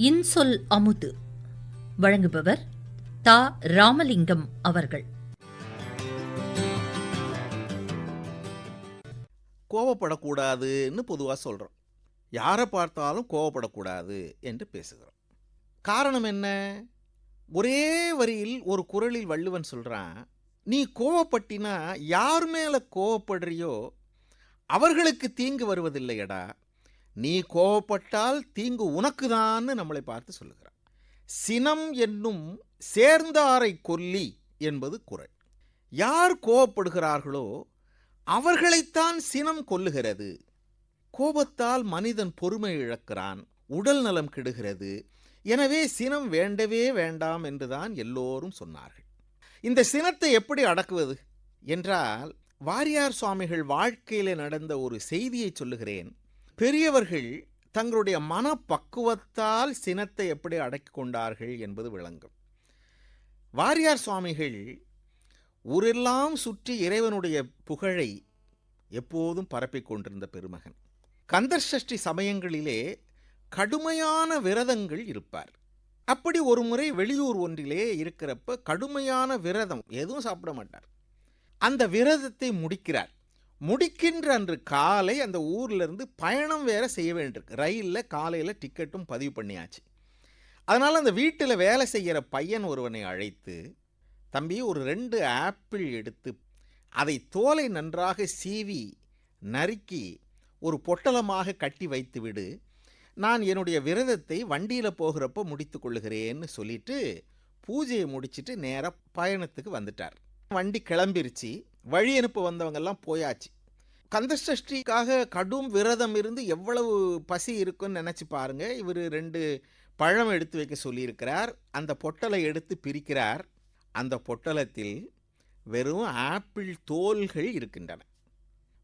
இன்சொல் அமுது. வழங்குபவர் தா. ராமலிங்கம் அவர்கள். கோவப்படக்கூடாதுன்னு பொதுவாக சொல்கிறோம் யாரை பார்த்தாலும் கோவப்படக்கூடாது என்று பேசுகிறோம். காரணம் என்ன? ஒரே வரியில் ஒரு குரலில் வள்ளுவன் சொல்கிறான் நீ கோவப்பட்டினா யார் மேலே கோவப்படுறியோ அவர்களுக்கு தீங்கு வருவதில்லையடா. நீ கோபப்பட்டால் தீங்கு உனக்குதான்னு நம்மளை பார்த்து சொல்லுகிறான் சினம் என்னும் சேர்ந்தாரை கொல்லி என்பது குரல். யார் கோபப்படுகிறார்களோ அவர்களைத்தான் சினம் கொல்லுகிறது. கோபத்தால் மனிதன் பொறுமை இழக்கிறான் உடல் நலம் கெடுகிறது. எனவே சினம் வேண்டவே வேண்டாம் என்றுதான் எல்லோரும் சொன்னார்கள். இந்த சினத்தை எப்படி அடக்குவது? என்றால் வாரியார் சுவாமிகள் வாழ்க்கையில் நடந்த ஒரு செய்தியை சொல்லுகிறேன். பெரியவர்கள் தங்களுடைய மனப்பக்குவத்தால் சினத்தை எப்படி அடக்கிக் கொண்டார்கள் என்பது விளங்கும். வாரியார் சுவாமிகள் ஊரெல்லாம் சுற்றி இறைவனுடைய புகழை எப்போதும் பரப்பிக் கொண்டிருந்த பெருமகன். கந்தர் சஷ்டி சமயங்களிலே கடுமையான விரதங்கள் இருப்பார். அப்படி ஒரு முறை வெளியூர் ஒன்றிலே இருக்கிறப்ப கடுமையான விரதம் எதுவும் சாப்பிட மாட்டார். அந்த விரதத்தை முடிக்கிறார். முடிக்கின்ற அன்று காலை அந்த ஊர்லேருந்து பயணம் வேற செய்ய வேண்டியிருக்கு. ரயிலில் காலையில் டிக்கெட்டும் பதிவு பண்ணியாச்சு. அதனால் அந்த வீட்டில் வேலை செய்கிற பையன் ஒருவனை அழைத்து தம்பி ஒரு ரெண்டு ஆப்பிள் எடுத்து அதை தோலை நன்றாக சீவி நறுக்கி ஒரு பொட்டலமாக கட்டி வைத்து விடு. நான் என்னுடைய விரதத்தை வண்டியில் போகிறப்ப முடித்து கொள்ளுகிறேன்னு சொல்லிட்டு பூஜையை முடிச்சுட்டு நேராக பயணத்துக்கு வந்துட்டார். வண்டி கிளம்பிருச்சு. வழி அனுப்ப வந்தவங்கெல்லாம் போயாச்சு. கந்தசஷ்டிக்காக கடும் விரதம் இருந்து எவ்வளவு பசி இருக்குன்னு நினச்சி பாருங்கள் இவர் ரெண்டு பழம் எடுத்து வைக்க சொல்லியிருக்கிறார். அந்த பொட்டலை எடுத்து பிரிக்கிறார். அந்த பொட்டலத்தில் வெறும் ஆப்பிள் தோல்கள் இருக்கின்றன.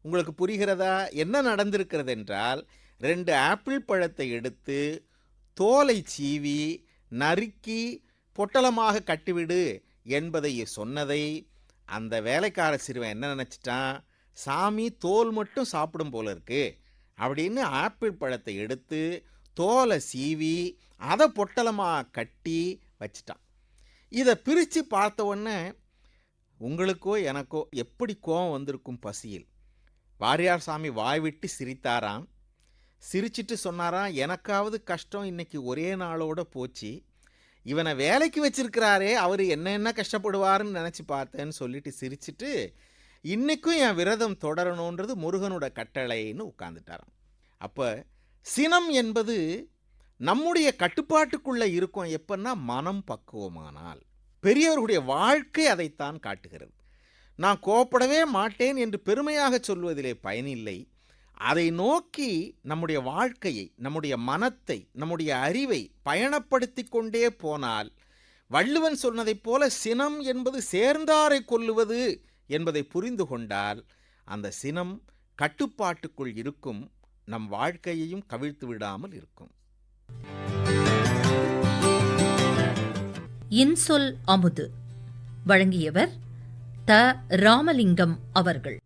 உங்களுக்கு புரிகிறதா? என்ன நடந்திருக்கிறது என்றால் ரெண்டு ஆப்பிள் பழத்தை எடுத்து தோலை சீவி நறுக்கி பொட்டலமாக கட்டிவிடு என்பதை சொன்னதை அந்த வேலைக்கார சிறுவன் என்ன நினச்சிட்டான்? சாமி தோல் மட்டும் சாப்பிடும் போல இருக்கு. அப்படின்னு ஆப்பிள் பழத்தை எடுத்து தோலை சீவி அதை பொட்டலமாக கட்டி வச்சிட்டான். இதை பிரித்து பார்த்த உடனே உங்களுக்கோ எனக்கோ எப்படி கோவம் வந்திருக்கும் பசியில்? வாரியார் சாமி வாய் விட்டு சிரித்தாராம். சிரிச்சிட்டு சொன்னாராம் எனக்காவது கஷ்டம் இன்னைக்கு ஒரே நாளோட போச்சு. இவனை வேலைக்கு வச்சிருக்கிறாரே அவர் என்ன என்ன கஷ்டப்படுவாருன்னு நினச்சி பார்த்தேன்னு சொல்லிட்டு சிரிச்சிட்டு இன்னைக்கும் என் விரதம் தொடரணுன்றது முருகனோட கட்டளைன்னு உட்காந்துட்டாராம் அப்போ சினம் என்பது நம்முடைய கட்டுப்பாட்டுக்குள்ளே இருக்கும் எப்பன்னா மனம் பக்குவமானால். பெரியவர்களுடைய வாழ்க்கை அதைத்தான் காட்டுகிறது. நான் கோப்படவே மாட்டேன் என்று பெருமையாக சொல்வதிலே பயனில்லை. அதை நோக்கி நம்முடைய வாழ்க்கையை நம்முடைய மனத்தை நம்முடைய அறிவை பயணப்படுத்தி கொண்டே போனால் வள்ளுவன் சொன்னதைப் போல சினம் என்பது சேர்ந்தாரை கொல்லுவது என்பதை புரிந்து கொண்டால் அந்த சினம் கட்டுப்பாட்டுக்குள் இருக்கும் நம் வாழ்க்கையையும் கவிழ்த்து விடாமல் இருக்கும். இன்சொல் அமுது. வழங்கியவர் த. ராமலிங்கம் அவர்கள்.